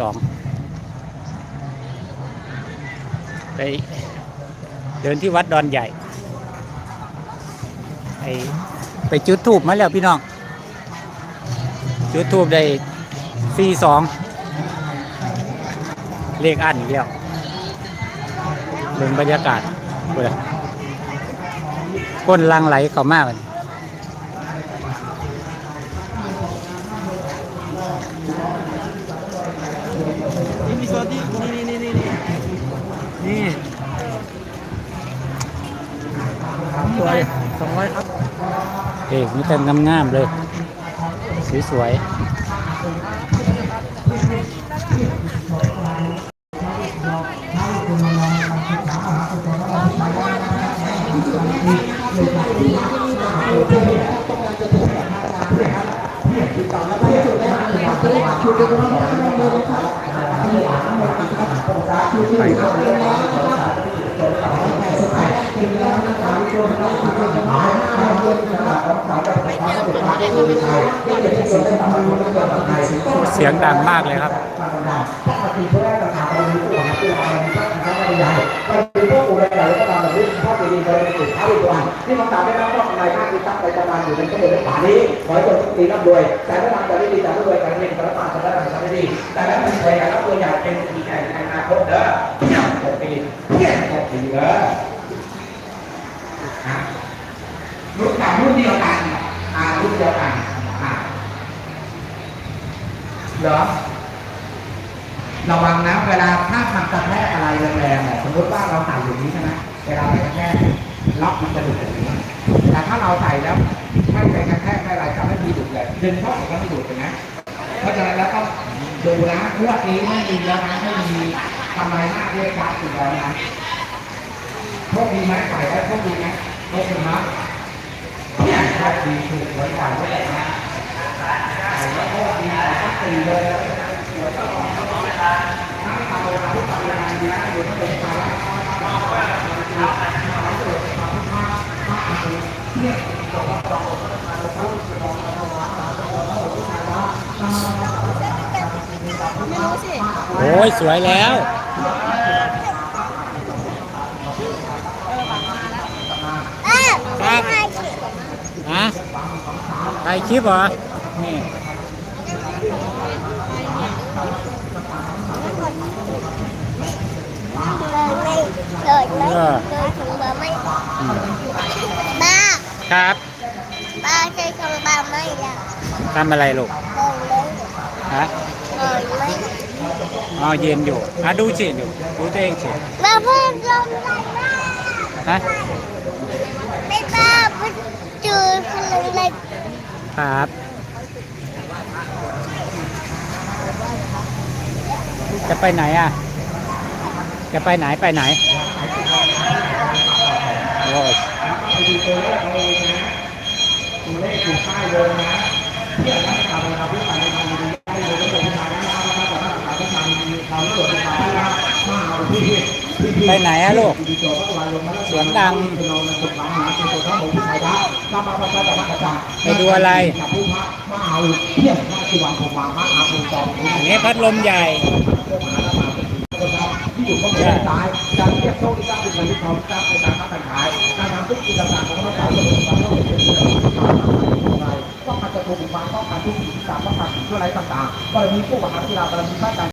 สองไปเดินที่วัดดอนใหญ่ไปไปจุดทูบมาแล้วพี่น้อง จุดทูบได้สี่สองเลขอันอีกแล้วเบิ่งบรรยากาศดูเลยก้นลังไหลเข้ามาบัดนี้นี่ีโซนที่นี่นี่นี่นี่นี่สวยสองร้อยครับเอกมีแต่งามๆเลย สวยๆ เสียงดังมากเลยครับ ดีบริสุที่มันตามได้รับก็ในภาคที่ตั้งใจประมาณอยู่ในประเทศป่านี้ขอให้คนทุกปีร่ำรวยแต่ไม่ทำแต่ไม่ดีแต่ไม่รวยแต่ไม่เป็นพระป่าแต่ไม่ทำไม่ดีแต่แล้วมันใครรับตัวอย่างเป็นปีแก่ในอนาคตเด้อเนี่ยหกปีเนี่ยหกปีเด้อรุ่นต่างรุ่นเดียวกันอ่ารุ่นเดียวกันอ่าเหรอ ระวังนะเวลาถ้ามันกระแทกอะไรแรงๆเนี่ยสมมติว่าเราใส่อยู่นี้ใช่ไหมเวลาไปกระแทกล็อกมันจะดุดอย่างนี้แต่ถ้าเราใส่แล้วไม่ไปกระแทกไม่อะไรจะไม่มีดุดเลยดึงเข้าก็ไม่ดุดนะเพราะฉะนั้นแล้วต้องดูนะเรื่องนี้ไม่มีแล้วนะไม่มีทำลายหน้าเรียกรักอยู่แล้วนะโชคดีไหมใส่แล้วโชคดีไหมโชคดีไหมเนี่ยโชคดีถูกไว้ก่อนไว้เลยนะใส่แล้วโชคดีใส่ก็ตีเลยไม่รู้สิ โอ้ย สวยแล้วเอ๊ะครับฮะถ่ายคลิปเหรอ นี่เลยไม่เลยไม่เลยถึงมาไม่บ้า ครับบ้าใช้คำบ้าไม่ละทำอะไรลูกบอกเลยฮะเลยไม่อ๋อเย็นอยู่อะดูสิดูดูตัวเองสิบ้าเพิ่มลมไรบ้าฮะไม่บ้าเพิ่งจืดพลังเลยครับ จะไปไหนอะ จะไปไหนไปไหนโอ้ ยตัวเลขเอาเลยู่ใต้วงนะเที่ยวนักข่าวเราพิจารณาดูได้เลยก็เป็นทางนะครับแล้วก็จะรักษาทางมีความรู้สึกทางที่ว่ามาเอาที่ที่ไปไหนอะลูกดีโจก็วางลงมาสวนดังเป็นเราในสุดหลังหาเป็นตัวทั้งหมดที่ใช้ได้นำมาประชาจักษ์ไปดูอะไรกับผู้พระมาเอาเที่ยงพระสุวรรณภูมิมาอาภูมิจอมอันนี้พัดลมใหญ่ที่อยู่ข้างนซ้ายจะเรียกโชคที่ตั้งเป็นนที่เขาตั้งในกา รื่องต้องการจะถูกวางต้องการทุกสิ่งต่างต้องการสิ่งชั่วร้ายต่างๆกรณีผู้ประคับที่เรากรณีพระการ